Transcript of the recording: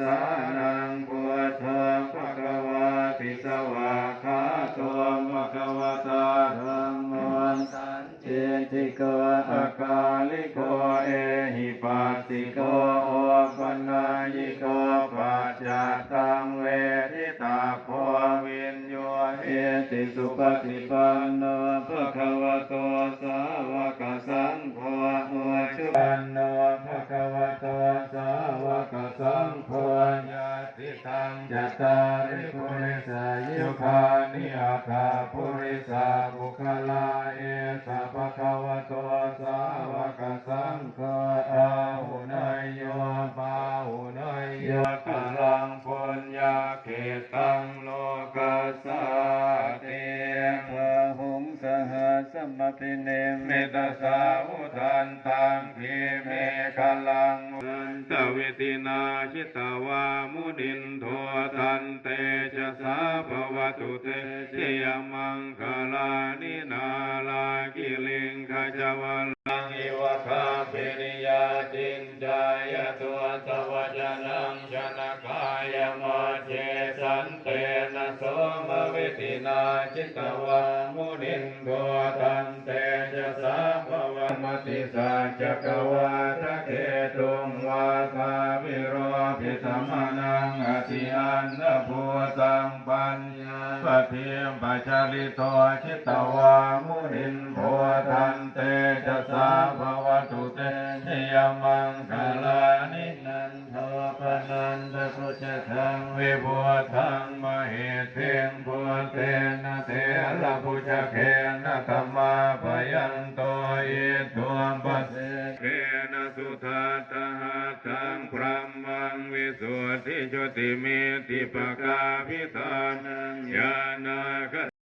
สานังพุทโธภะคะวะติสวะขาโตภะคะวะตาธัมโมสันติติโกอาคาลิโกเอหิปัสสิโกโอปัญญิโกปัจจตังเวทิตาโพวินโยเอติสุปฏิปันโนภะคะวะโตสาวกสังโฆโอชุปันโน จัตตาริปุริสายุคานิอาคาปุริสาบุคลาเอสะภะคะวะโตสาวกสังโฆอาหุนยโยปาหุนยโยกลังปุญญาเขตังโลกัสสาเตภะหุงสหัสมปิเนมิตสาวุทันตังพิเมฆลัง อันตเวทินาชิตาวามุนินโทตันเตชะสาภวตุเตเชยมังคลานินาลากิลิงขจวัลลังอิวะคาปิริยาจินจายตัวสวัจนังชนะกายโมเจสันเตนะโสมเวทินาชิตวามุนินโทตันเตชะสาภวมติสัจกวาทะเกตุาทาวิโรภิธรรมนังอธิอันนภูตังปัญญาปะเทียมปัจจาริโตชิตวามุนินโพตันเตชะสาภวตุเตยมังคลานินันโทปนันทพุชทังวิบัวทังมเหเทงพุเตนะเทระพุชเคนธรรมาปยันโตอิตัวปัส สังพระมังวิสุทธิจติเมติปกาพิธานังญาณค